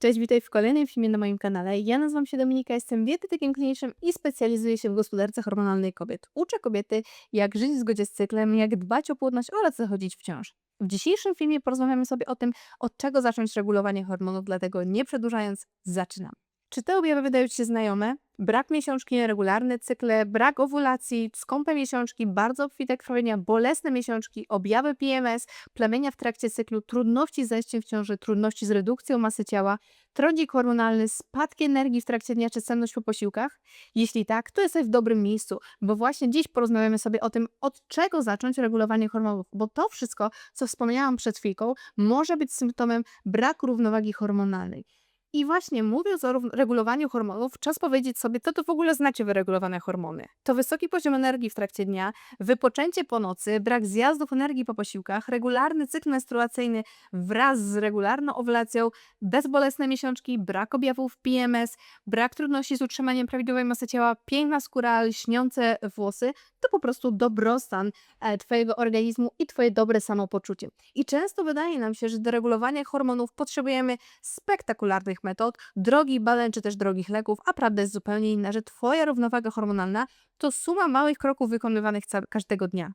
Cześć, witaj w kolejnym filmie na moim kanale. Ja nazywam się Dominika, jestem dietetykiem klinicznym i specjalizuję się w gospodarce hormonalnej kobiet. Uczę kobiety, jak żyć w zgodzie z cyklem, jak dbać o płodność oraz zachodzić w ciąży. W dzisiejszym filmie porozmawiamy sobie o tym, od czego zacząć regulowanie hormonów, dlatego nie przedłużając, zaczynam. Czy te objawy wydają Ci się znajome? Brak miesiączki, nieregularne cykle, brak owulacji, skąpe miesiączki, bardzo obfite krwawienia, bolesne miesiączki, objawy PMS, plemienia w trakcie cyklu, trudności z zajściem w ciąży, trudności z redukcją masy ciała, trądzik hormonalny, spadki energii w trakcie dnia czy senność po posiłkach? Jeśli tak, to jesteś w dobrym miejscu, bo właśnie dziś porozmawiamy sobie o tym, od czego zacząć regulowanie hormonów, bo to wszystko, co wspomniałam przed chwilką, może być symptomem braku równowagi hormonalnej. I właśnie mówiąc o regulowaniu hormonów, czas powiedzieć sobie, co to w ogóle znaczy wyregulowane hormony. To wysoki poziom energii w trakcie dnia, wypoczęcie po nocy, brak zjazdów energii po posiłkach, regularny cykl menstruacyjny wraz z regularną owulacją, bezbolesne miesiączki, brak objawów PMS, brak trudności z utrzymaniem prawidłowej masy ciała, piękna skóra, lśniące włosy, to po prostu dobrostan e, Twojego organizmu i Twoje dobre samopoczucie. I często wydaje nam się, że do regulowania hormonów potrzebujemy spektakularnych metod, drogich badań czy też drogich leków, a prawda jest zupełnie inna, że Twoja równowaga hormonalna to suma małych kroków wykonywanych każdego dnia.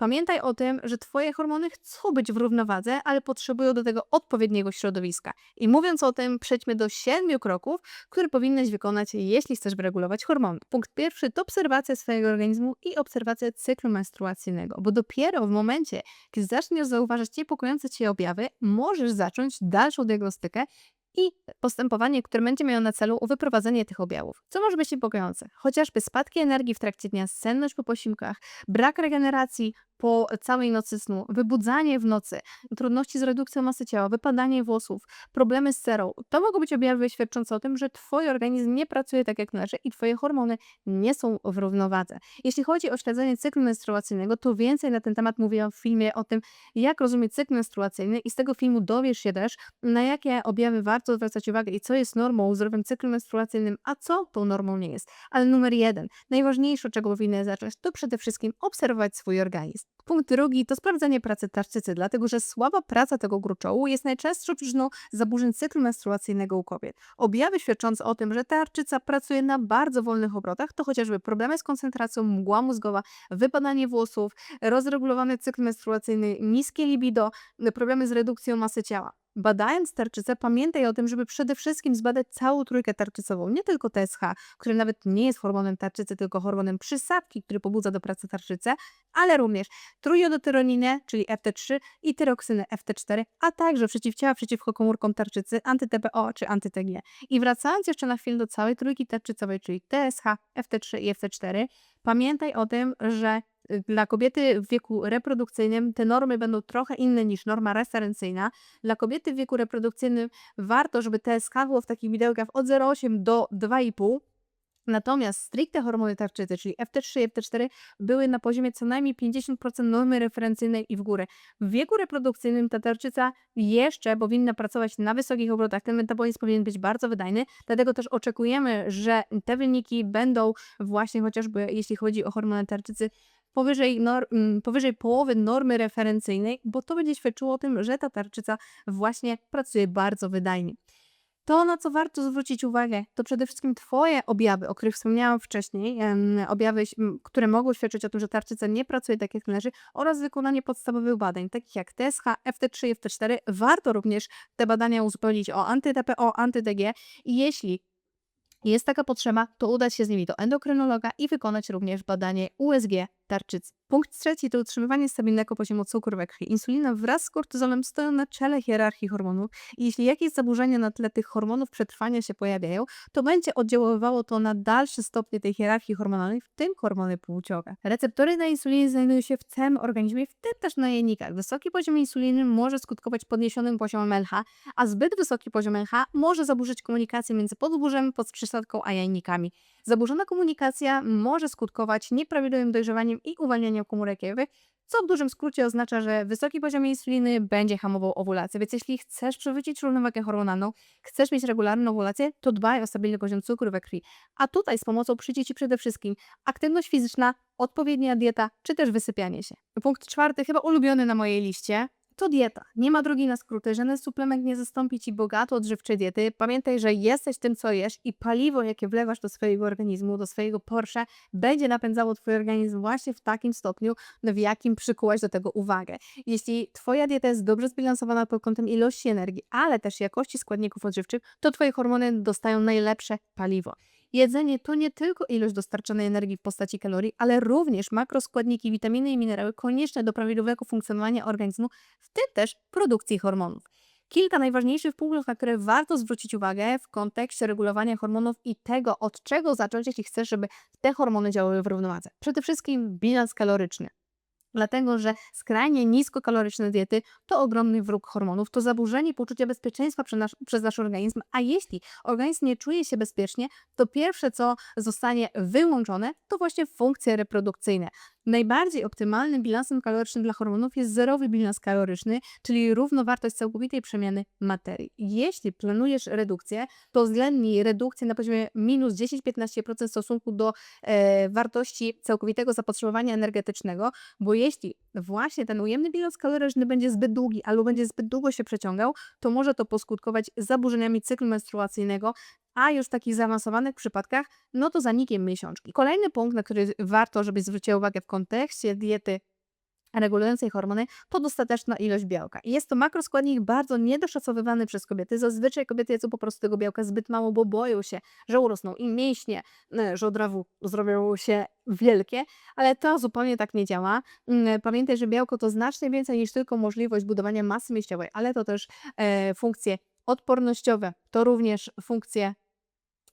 Pamiętaj o tym, że Twoje hormony chcą być w równowadze, ale potrzebują do tego odpowiedniego środowiska. I mówiąc o tym, przejdźmy do siedmiu kroków, które powinnaś wykonać, jeśli chcesz wyregulować hormony. Punkt pierwszy to obserwacja swojego organizmu i obserwacja cyklu menstruacyjnego, bo dopiero w momencie, kiedy zaczniesz zauważać niepokojące Cię objawy, możesz zacząć dalszą diagnostykę i postępowanie, które będzie miało na celu wyprowadzenie tych objawów. Co może być niepokojące? Chociażby spadki energii w trakcie dnia, senność po posiłkach, brak regeneracji po całej nocy snu, wybudzanie w nocy, trudności z redukcją masy ciała, wypadanie włosów, problemy z serą. To mogą być objawy świadczące o tym, że Twój organizm nie pracuje tak jak należy i Twoje hormony nie są w równowadze. Jeśli chodzi o śledzenie cyklu menstruacyjnego, to więcej na ten temat mówiłam w filmie o tym, jak rozumieć cykl menstruacyjny i z tego filmu dowiesz się też, na jakie objawy warto zwracać uwagę i co jest normą w zdrowym cyklu menstruacyjnym, a co tą normą nie jest. Ale numer jeden, najważniejsze, czego powinny zacząć, to przede wszystkim obserwować swój organizm. Punkt drugi to sprawdzenie pracy tarczycy, dlatego że słaba praca tego gruczołu jest najczęstszą przyczyną zaburzeń cyklu menstruacyjnego u kobiet. Objawy świadczące o tym, że tarczyca pracuje na bardzo wolnych obrotach, to chociażby problemy z koncentracją, mgła mózgowa, wypadanie włosów, rozregulowany cykl menstruacyjny, niskie libido, problemy z redukcją masy ciała. Badając tarczycę, pamiętaj o tym, żeby przede wszystkim zbadać całą trójkę tarczycową, nie tylko TSH, który nawet nie jest hormonem tarczycy, tylko hormonem przysapki, który pobudza do pracy tarczycę, ale również trójjodotyroninę, czyli FT3 i tyroksynę FT4, a także przeciwciała przeciwko komórkom tarczycy, anty-TPO czy anty-TG. I wracając jeszcze na chwilę do całej trójki tarczycowej, czyli TSH, FT3 i FT4, pamiętaj o tym, że dla kobiety w wieku reprodukcyjnym te normy będą trochę inne niż norma referencyjna. Dla kobiety w wieku reprodukcyjnym warto, żeby TSH było w takich widełkach od 0,8 do 2,5. Natomiast stricte hormony tarczycy, czyli FT3 i FT4, były na poziomie co najmniej 50% normy referencyjnej i w górę. W wieku reprodukcyjnym ta tarczyca jeszcze powinna pracować na wysokich obrotach. Ten metabolizm powinien być bardzo wydajny, dlatego też oczekujemy, że te wyniki będą właśnie chociażby jeśli chodzi o hormony tarczycy powyżej, nor- mm, powyżej połowy normy referencyjnej, bo to będzie świadczyło o tym, że ta tarczyca właśnie pracuje bardzo wydajnie. To, na co warto zwrócić uwagę, to przede wszystkim Twoje objawy, o których wspomniałam wcześniej, objawy, które mogą świadczyć o tym, że tarczyca nie pracuje tak jak należy, oraz wykonanie podstawowych badań, takich jak TSH, FT3 i FT4. Warto również te badania uzupełnić o anty-TPO, anty-DG i jeśli jest taka potrzeba, to udać się z nimi do endokrynologa i wykonać również badanie USG tarczycy. Punkt trzeci to utrzymywanie stabilnego poziomu cukru we krwi. Insulina wraz z kortyzolem stoją na czele hierarchii hormonów i jeśli jakieś zaburzenia na tle tych hormonów przetrwania się pojawiają, to będzie oddziaływało to na dalsze stopnie tej hierarchii hormonalnej, w tym hormony płciowe. Receptory na insulinę znajdują się w całym organizmie, w tym też na jajnikach. Wysoki poziom insuliny może skutkować podniesionym poziomem LH, a zbyt wysoki poziom LH może zaburzyć komunikację między podwórzem, podprzysadką a jajnikami. Zaburzona komunikacja może skutkować nieprawidłowym dojrzewaniem i uwalnianiem komórek jajowych, co w dużym skrócie oznacza, że wysoki poziom insuliny będzie hamował owulację. Więc jeśli chcesz przywrócić równowagę hormonalną, chcesz mieć regularną owulację, to dbaj o stabilny poziom cukru we krwi. A tutaj z pomocą przyjdzie Ci przede wszystkim aktywność fizyczna, odpowiednia dieta, czy też wysypianie się. Punkt czwarty, chyba ulubiony na mojej liście, To dieta. Nie ma drogi na skróty. Żaden suplement nie zastąpi ci bogato odżywczej diety. Pamiętaj, że jesteś tym, co jesz i paliwo, jakie wlewasz do swojego organizmu, do swojego Porsche, będzie napędzało twój organizm właśnie w takim stopniu, w jakim przykułaś do tego uwagę. Jeśli twoja dieta jest dobrze zbilansowana pod kątem ilości energii, ale też jakości składników odżywczych, to twoje hormony dostają najlepsze paliwo. Jedzenie to nie tylko ilość dostarczanej energii w postaci kalorii, ale również makroskładniki, witaminy i minerały konieczne do prawidłowego funkcjonowania organizmu, w tym też produkcji hormonów. Kilka najważniejszych punktów, na które warto zwrócić uwagę w kontekście regulowania hormonów i tego, od czego zacząć, jeśli chcesz, żeby te hormony działały w równowadze. Przede wszystkim bilans kaloryczny. Dlatego, że skrajnie niskokaloryczne diety to ogromny wróg hormonów, to zaburzenie poczucia bezpieczeństwa przez nasz, przez nasz organizm, a jeśli organizm nie czuje się bezpiecznie, to pierwsze, co zostanie wyłączone, to właśnie funkcje reprodukcyjne. Najbardziej optymalnym bilansem kalorycznym dla hormonów jest zerowy bilans kaloryczny, czyli równowartość całkowitej przemiany materii. Jeśli planujesz redukcję, to uwzględnij redukcję na poziomie minus 10-15% w stosunku do e, wartości całkowitego zapotrzebowania energetycznego, bo jeśli właśnie ten ujemny bilans kaloryczny będzie zbyt długi albo będzie zbyt długo się przeciągał, to może to poskutkować zaburzeniami cyklu menstruacyjnego, a już w takich zaawansowanych przypadkach, no to zanikiem miesiączki. Kolejny punkt, na który warto, żebyś zwróciła uwagę w kontekście diety regulującej hormony, to dostateczna ilość białka. I jest to makroskładnik bardzo niedoszacowywany przez kobiety. Zazwyczaj kobiety jedzą po prostu tego białka zbyt mało, bo boją się, że urosną im mięśnie, e, że od razu zrobią się wielkie, ale to zupełnie tak nie działa. Mm, Pamiętaj, że białko to znacznie więcej niż tylko możliwość budowania masy mięśniowej, ale to też e, funkcje odpornościowe, to również funkcje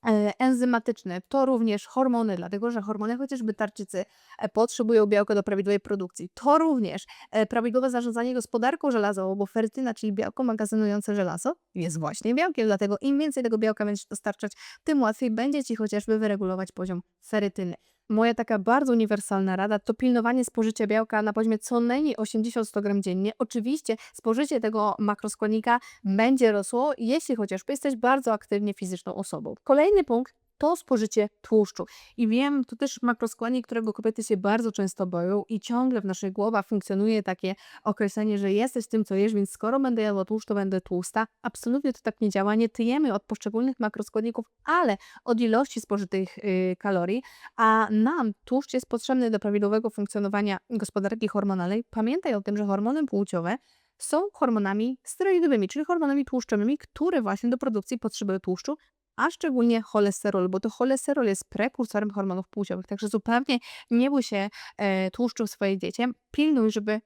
e, enzymatyczne, to również hormony, dlatego że hormony chociażby tarczycy e, potrzebują białka do prawidłowej produkcji. To również e, prawidłowe zarządzanie gospodarką żelazową, bo ferytyna, czyli białko magazynujące żelazo, jest właśnie białkiem, dlatego im więcej tego białka będziesz dostarczać, tym łatwiej będzie Ci chociażby wyregulować poziom ferytyny. Moja taka bardzo uniwersalna rada to pilnowanie spożycia białka na poziomie co najmniej 80-100 gram dziennie. Oczywiście spożycie tego makroskładnika będzie rosło, jeśli chociażby jesteś bardzo aktywnie fizyczną osobą. Kolejny punkt to spożycie tłuszczu. I wiem, to też makroskładnik, którego kobiety się bardzo często boją i ciągle w naszych głowach funkcjonuje takie określenie, że jesteś tym, co jesz, więc skoro będę jadła tłuszcz, to będę tłusta. Absolutnie to tak nie działa. Nie tyjemy od poszczególnych makroskładników, ale od ilości spożytych y, kalorii, a nam tłuszcz jest potrzebny do prawidłowego funkcjonowania gospodarki hormonalnej. Pamiętaj o tym, że hormony płciowe są hormonami steroidowymi, czyli hormonami tłuszczowymi, które właśnie do produkcji potrzebują tłuszczu, a szczególnie cholesterol, bo to cholesterol jest prekursorem hormonów płciowych. Także zupełnie nie bój się e, tłuszczu w swojej diecie. Pilnuj, żeby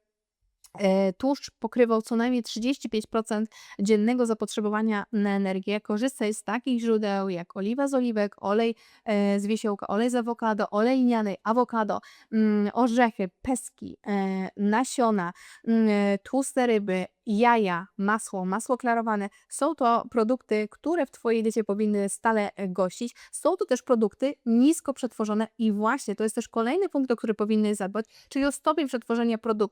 e, tłuszcz pokrywał co najmniej 35% dziennego zapotrzebowania na energię. Korzystaj z takich źródeł jak oliwa z oliwek, olej e, z wiesiołka, olej z awokado, olej lniany, awokado, mm, orzechy, peski, e, nasiona, mm, tłuste ryby, jaja, masło, masło klarowane. Są to produkty, które w Twojej diecie powinny stale e, gościć. Są to też produkty nisko przetworzone i właśnie to jest też kolejny punkt, o który powinny zadbać, czyli o stopień przetworzenia produktu.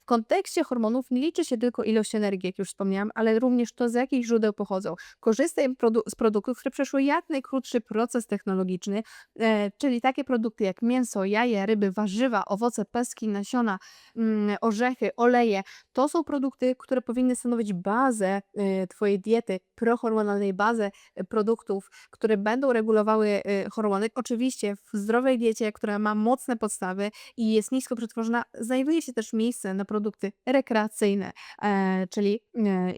W kontekście hormonów nie liczy się tylko ilość energii, jak już wspomniałam, ale również to, z jakich źródeł pochodzą. Korzystaj produ z produktów, które przeszły jak najkrótszy proces technologiczny, e, czyli takie produkty jak mięso, jaje, ryby, warzywa, owoce, peski, nasiona, mm, orzechy, oleje. To są produkty, które powinny stanowić bazę y, Twojej diety, prohormonalnej bazę y, produktów, które będą regulowały y, hormony. Oczywiście w zdrowej diecie, która ma mocne podstawy i jest nisko przetworzona, znajduje się też miejsce na produkty rekreacyjne, e, czyli e,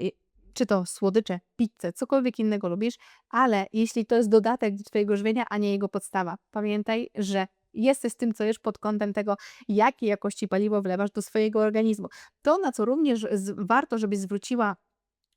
czy to słodycze, pizzę, cokolwiek innego lubisz, ale jeśli to jest dodatek do Twojego żywienia, a nie jego podstawa, pamiętaj, że jesteś tym, co jesz pod kątem tego, jakiej jakości paliwo wlewasz do swojego organizmu. To, na co również warto, żebyś zwróciła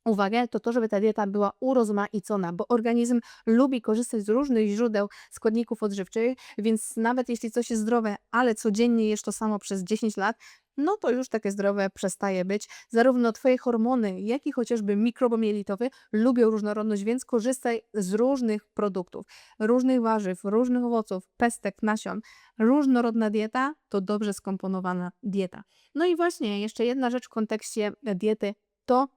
uwagę, to to, żeby ta dieta była urozmaicona, bo organizm lubi korzystać z różnych źródeł składników odżywczych, więc nawet jeśli coś jest zdrowe, ale codziennie jesz to samo przez 10 lat, no to już takie zdrowe przestaje być. Zarówno Twoje hormony, jak i chociażby mikrobomielitowy lubią różnorodność, więc korzystaj z różnych produktów, różnych warzyw, różnych owoców, pestek, nasion. Różnorodna dieta to dobrze skomponowana dieta. No i właśnie jeszcze jedna rzecz w kontekście diety to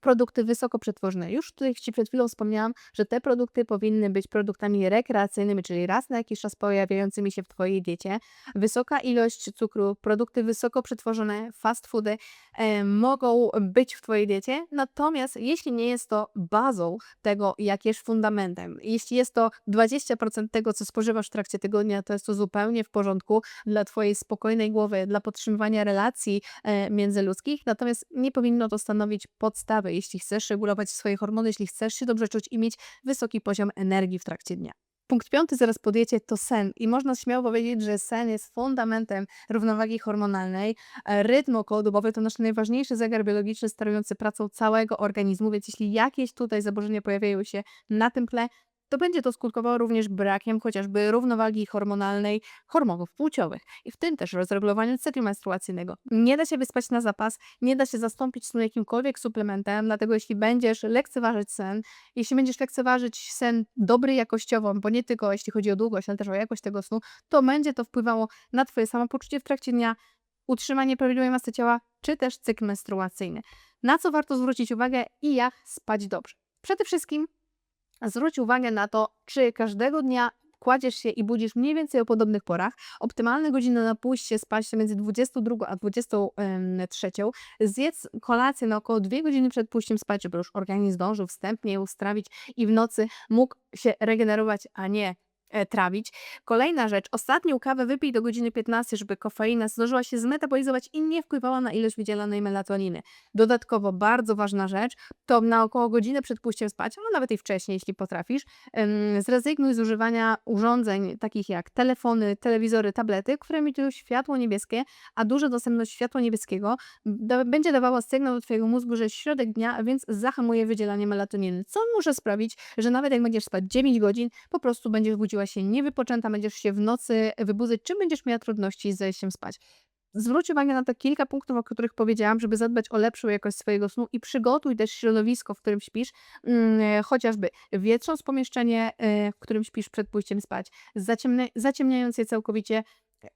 produkty wysoko przetworzone. Już tutaj Ci przed chwilą wspomniałam, że te produkty powinny być produktami rekreacyjnymi, czyli raz na jakiś czas pojawiającymi się w Twojej diecie. Wysoka ilość cukru, produkty wysoko przetworzone, fast foody e, mogą być w Twojej diecie, natomiast jeśli nie jest to bazą tego, jak jesz fundamentem, jeśli jest to 20% tego, co spożywasz w trakcie tygodnia, to jest to zupełnie w porządku dla Twojej spokojnej głowy, dla podtrzymywania relacji e, międzyludzkich, natomiast nie powinno to stanowić podstawy, jeśli chcesz regulować swoje hormony, jeśli chcesz się dobrze czuć i mieć wysoki poziom energii w trakcie dnia. Punkt piąty zaraz podjecie to sen i można śmiało powiedzieć, że sen jest fundamentem równowagi hormonalnej. E, Rytm okołodobowy to nasz najważniejszy zegar biologiczny sterujący pracą całego organizmu, więc jeśli jakieś tutaj zaburzenia pojawiają się na tym tle, to będzie to skutkowało również brakiem chociażby równowagi hormonalnej hormonów płciowych i w tym też rozregulowaniu cyklu menstruacyjnego. Nie da się wyspać na zapas, nie da się zastąpić snu jakimkolwiek suplementem, dlatego jeśli będziesz lekceważyć sen, jeśli będziesz lekceważyć sen dobry jakościowo, bo nie tylko jeśli chodzi o długość, ale też o jakość tego snu, to będzie to wpływało na Twoje samopoczucie w trakcie dnia, utrzymanie prawidłowej masy ciała, czy też cykl menstruacyjny. Na co warto zwrócić uwagę i jak spać dobrze? Przede wszystkim zwróć uwagę na to, czy każdego dnia kładziesz się i budzisz mniej więcej o podobnych porach. Optymalne godziny na pójście spać to między 22 a 23. Zjedz kolację na około 2 godziny przed pójściem spać, żeby już organizm zdążył wstępnie ją strawić i w nocy mógł się regenerować, a nie trawić. Kolejna rzecz, ostatnią kawę wypij do godziny 15, żeby kofeina zdążyła się zmetabolizować i nie wpływała na ilość wydzielanej melatoniny. Dodatkowo bardzo ważna rzecz, to na około godzinę przed pójściem spać, a nawet i wcześniej, jeśli potrafisz, zrezygnuj z używania urządzeń takich jak telefony, telewizory, tablety, które emitują światło niebieskie, a duża dostępność światła niebieskiego będzie dawała sygnał do Twojego mózgu, że jest środek dnia, więc zahamuje wydzielanie melatoniny, co może sprawić, że nawet jak będziesz spać 9 godzin, po prostu będziesz budziła się niewypoczęta, będziesz się w nocy wybudzać, czy będziesz miała trudności z zejściem spać. Zwróć uwagę na te kilka punktów, o których powiedziałam, żeby zadbać o lepszą jakość swojego snu i przygotuj też środowisko, w którym śpisz, mm, chociażby wietrząc pomieszczenie, e, w którym śpisz przed pójściem spać, zaciemnia, zaciemniając je całkowicie,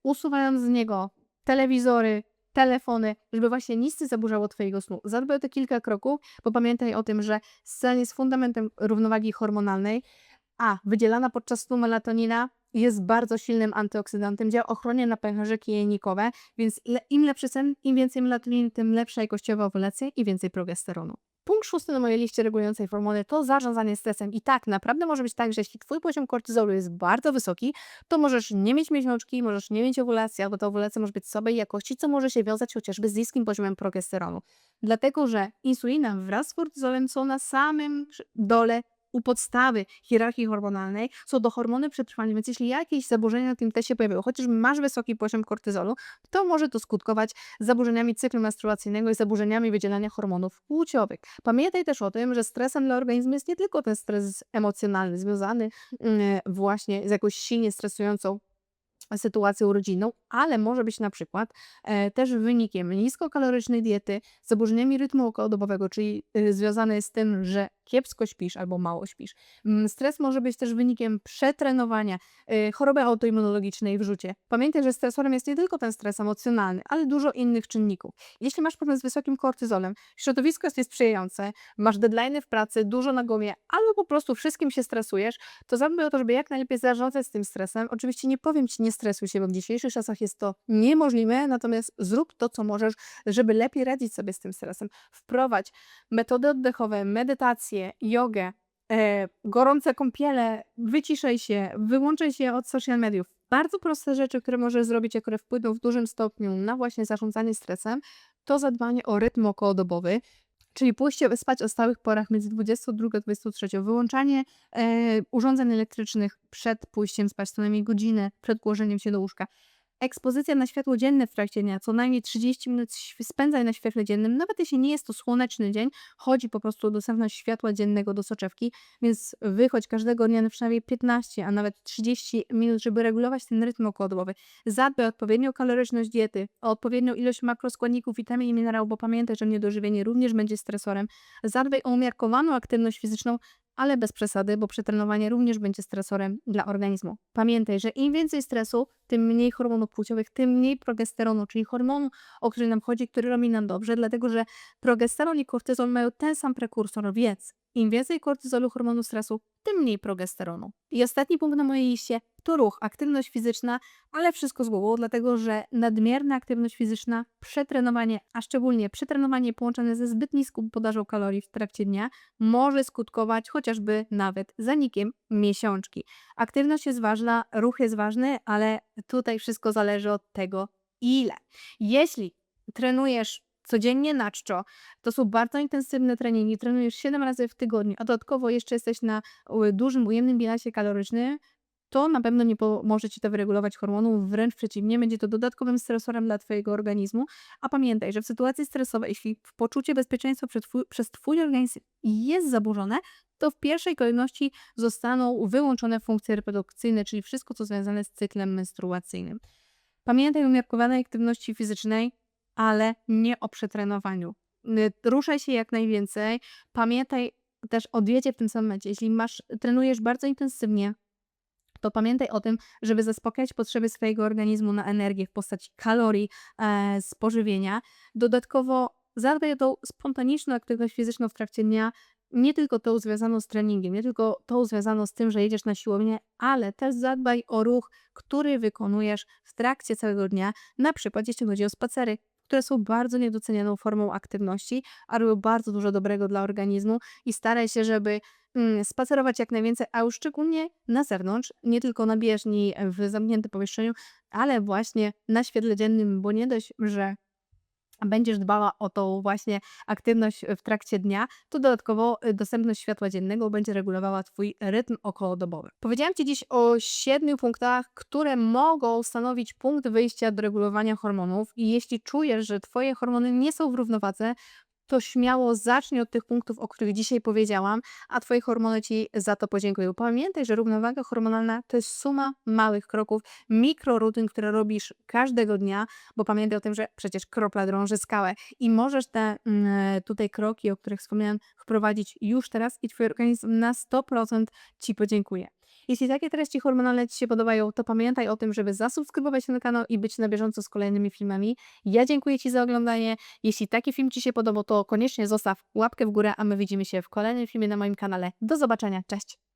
usuwając z niego telewizory, telefony, żeby właśnie nic nie zaburzało Twojego snu. Zadbaj o te kilka kroków, bo pamiętaj o tym, że sen jest fundamentem równowagi hormonalnej, a wydzielana podczas snu melatonina jest bardzo silnym antyoksydantem, działa ochronnie na pęcherzyki jajnikowe, więc im lepszy sen, im więcej melatoniny, tym lepsza jakościowa owulacja i więcej progesteronu. Punkt szósty na mojej liście regulującej hormony to zarządzanie stresem. I tak, naprawdę może być tak, że jeśli Twój poziom kortyzolu jest bardzo wysoki, to możesz nie mieć miesiączki, możesz nie mieć owulacji, albo ta owulacja może być słabej jakości, co może się wiązać chociażby z niskim poziomem progesteronu. Dlatego, że insulina wraz z kortyzolem są na samym dole u podstawy hierarchii hormonalnej są to hormony przetrwania, więc jeśli jakieś zaburzenia na tym teście pojawią, chociaż masz wysoki poziom kortyzolu, to może to skutkować zaburzeniami cyklu menstruacyjnego i zaburzeniami wydzielania hormonów płciowych. Pamiętaj też o tym, że stresem dla organizmu jest nie tylko ten stres emocjonalny związany mm, właśnie z jakąś silnie stresującą sytuacją rodzinną, ale może być na przykład e, też wynikiem niskokalorycznej diety, zaburzeniami rytmu okołodobowego, czyli y, związane z tym, że kiepsko śpisz albo mało śpisz. Mm, Stres może być też wynikiem przetrenowania, y, choroby autoimmunologicznej w rzucie. Pamiętaj, że stresorem jest nie tylko ten stres emocjonalny, ale dużo innych czynników. Jeśli masz problem z wysokim kortyzolem, środowisko jest niesprzyjające, masz deadline w pracy, dużo na głowie, albo po prostu wszystkim się stresujesz, to zadbaj o to, żeby jak najlepiej zarządzać z tym stresem. Oczywiście nie powiem Ci, nie stresuj się, bo w dzisiejszych czasach jest to niemożliwe, natomiast zrób to, co możesz, żeby lepiej radzić sobie z tym stresem. Wprowadź metody oddechowe, medytację, jogę, e, gorące kąpiele, wyciszaj się, wyłączaj się od social mediów. Bardzo proste rzeczy, które możesz zrobić, które wpłyną w dużym stopniu na właśnie zarządzanie stresem, to zadbanie o rytm okołodobowy, czyli pójście spać o stałych porach między 22 a 23, wyłączanie e, urządzeń elektrycznych przed pójściem spać, co najmniej godzinę przed położeniem się do łóżka. Ekspozycja na światło dzienne w trakcie dnia, co najmniej 30 minut spędzaj na świetle dziennym, nawet jeśli nie jest to słoneczny dzień, chodzi po prostu o dostępność światła dziennego do soczewki, więc wychodź każdego dnia na przynajmniej 15, a nawet 30 minut, żeby regulować ten rytm okołodobowy. Zadbaj o odpowiednią kaloryczność diety, o odpowiednią ilość makroskładników, witamin i minerałów, bo pamiętaj, że niedożywienie również będzie stresorem. Zadbaj o umiarkowaną aktywność fizyczną, ale bez przesady, bo przetrenowanie również będzie stresorem dla organizmu. Pamiętaj, że im więcej stresu, tym mniej hormonów płciowych, tym mniej progesteronu, czyli hormonu, o który nam chodzi, który robi nam dobrze, dlatego że progesteron i kortyzol mają ten sam prekursor, więc im więcej kortyzolu, hormonu stresu, tym mniej progesteronu. I ostatni punkt na mojej liście to ruch, aktywność fizyczna, ale wszystko z głową, dlatego że nadmierna aktywność fizyczna, przetrenowanie, a szczególnie przetrenowanie połączone ze zbyt niską podażą kalorii w trakcie dnia, może skutkować chociażby nawet zanikiem miesiączki. Aktywność jest ważna, ruch jest ważny, ale tutaj wszystko zależy od tego, ile. Jeśli trenujesz codziennie na czczo, to są bardzo intensywne treningi, trenujesz 7 razy w tygodniu, a dodatkowo jeszcze jesteś na dużym, ujemnym bilansie kalorycznym, to na pewno nie pomoże Ci to wyregulować hormonów, wręcz przeciwnie, będzie to dodatkowym stresorem dla Twojego organizmu. A pamiętaj, że w sytuacji stresowej, jeśli poczucie bezpieczeństwa twój, przez Twój organizm jest zaburzone, to w pierwszej kolejności zostaną wyłączone funkcje reprodukcyjne, czyli wszystko, co związane z cyklem menstruacyjnym. Pamiętaj o umiarkowanej aktywności fizycznej, ale nie o przetrenowaniu. Ruszaj się jak najwięcej. Pamiętaj też o diecie w tym samym momencie. Jeśli masz, trenujesz bardzo intensywnie, to pamiętaj o tym, żeby zaspokajać potrzeby swojego organizmu na energię w postaci kalorii e, z pożywienia. Dodatkowo zadbaj o tą spontaniczną aktywność fizyczną w trakcie dnia, nie tylko tą związaną z treningiem, nie tylko tą związaną z tym, że jedziesz na siłownię, ale też zadbaj o ruch, który wykonujesz w trakcie całego dnia, na przykład jeśli chodzi o spacery, które są bardzo niedocenianą formą aktywności, a robią bardzo dużo dobrego dla organizmu i staraj się, żeby mm, spacerować jak najwięcej, a już szczególnie na zewnątrz, nie tylko na bieżni w zamkniętym pomieszczeniu, ale właśnie na świetle dziennym, bo nie dość, że będziesz dbała o tą właśnie aktywność w trakcie dnia, to dodatkowo y, dostępność światła dziennego będzie regulowała Twój rytm okołodobowy. Powiedziałam Ci dziś o siedmiu punktach, które mogą stanowić punkt wyjścia do regulowania hormonów i jeśli czujesz, że Twoje hormony nie są w równowadze, to śmiało zacznij od tych punktów, o których dzisiaj powiedziałam, a Twoje hormony Ci za to podziękują. Pamiętaj, że równowaga hormonalna to jest suma małych kroków, mikrorutyn, które robisz każdego dnia, bo pamiętaj o tym, że przecież kropla drąży skałę i możesz te mm, tutaj kroki, o których wspomniałam, wprowadzić już teraz i Twój organizm na 100% Ci podziękuje. Jeśli takie treści hormonalne Ci się podobają, to pamiętaj o tym, żeby zasubskrybować ten kanał i być na bieżąco z kolejnymi filmami. Ja dziękuję Ci za oglądanie. Jeśli taki film Ci się podobał, to koniecznie zostaw łapkę w górę, a my widzimy się w kolejnym filmie na moim kanale. Do zobaczenia, cześć!